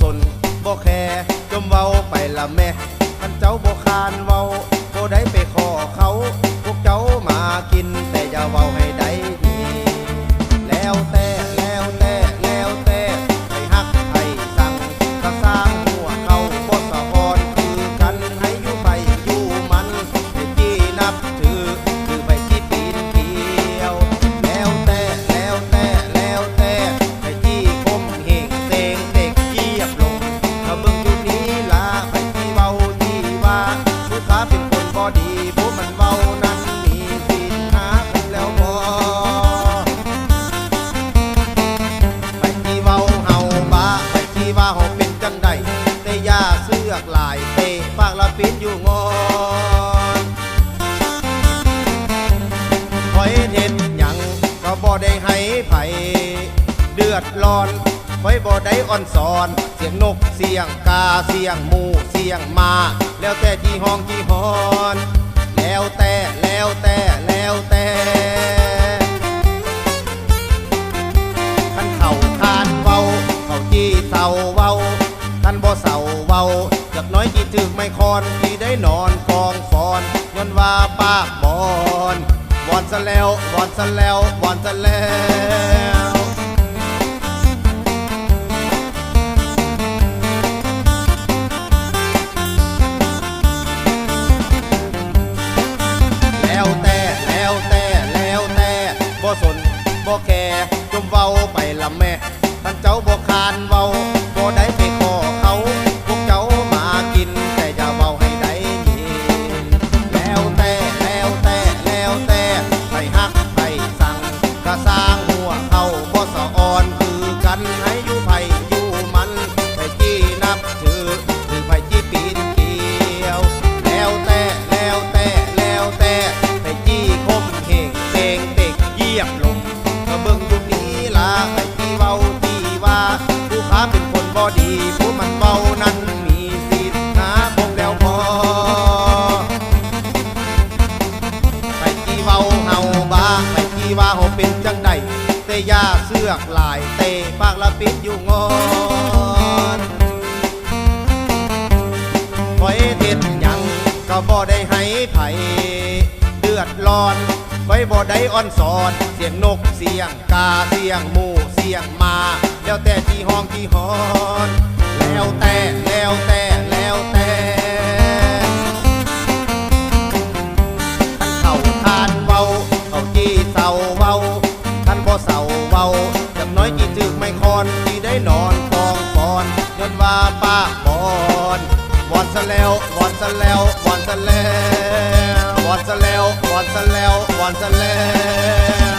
สนบ่แคร์จมเว้าไปละแม่ท่านเจ้าบ่คานเว้าบ่ได้ไปขอเขา พวกเจ้ามากินแต่อย่าเว้าใปากละปินอยู่งอนคอยเห็นหยังก็บ่ได้ให้ไผเดือดร้อนคอยบ่ได้อ่อนสอน เสียงนกเสียงกาเสียงหมูเสียงมา แล้วแต่ที่ห้องที่ฮอน แล้วแต่แล้วแต่แล้วแต่ท่านเข่าคานเว้าเขาจี้เศร้าเว้าท่านบ่เศร้าเว้า อยกี่ถึกไม่คอนที่ได้นอนกองฟอนย้อนว่าปากบอนวอนซะแล้ววอนซะแล้ววอนซะแล้วแล้วแต่แล้วแต่แล้วแต่บ่สนบ่แคร์จมเว้าไปละแม่ท่านเจ้าบ่คานเว้าบ่ได้ไปขอ ด็กเหยียบลงก็เบิ่งอยู่นี้ล่ะให้ที่เว้าที่ว่า ผู้ค้าเป็นคนบ่ดีผู้มันเว้านั้นมีสิทธิ์หาคงแล้วพอไปที่เว้าเฮาบ้าไปที่ว่าเฮาเป็นจังใดแต่อย่าเสือกหลายเตะปากละปิดอยู่งอนคอยเด็ดยังก็บ่ได้ให้ไผเดือดร้อน คอยบ่ได้อ่อนสอน เสียงนกเสียงกาเสียงหมูเสียงมา แล้วแต่ที่ห้องที่ฮอน แล้วแต่แล้วแต่แล้วแต่ท่านเข่าทานเว้าเข่าจี้เศร้าเว้าท่านบ่เศร้าเว้าจังน้อยกี่จึกไม่คอนที่ได้นอนกองฟอนย้อนว่าป้าบอน อนซะแล้ววอนซะแล้ววอนซะแล้ววอนซะแล้ววอนซะแล้ววอนซะแล้ว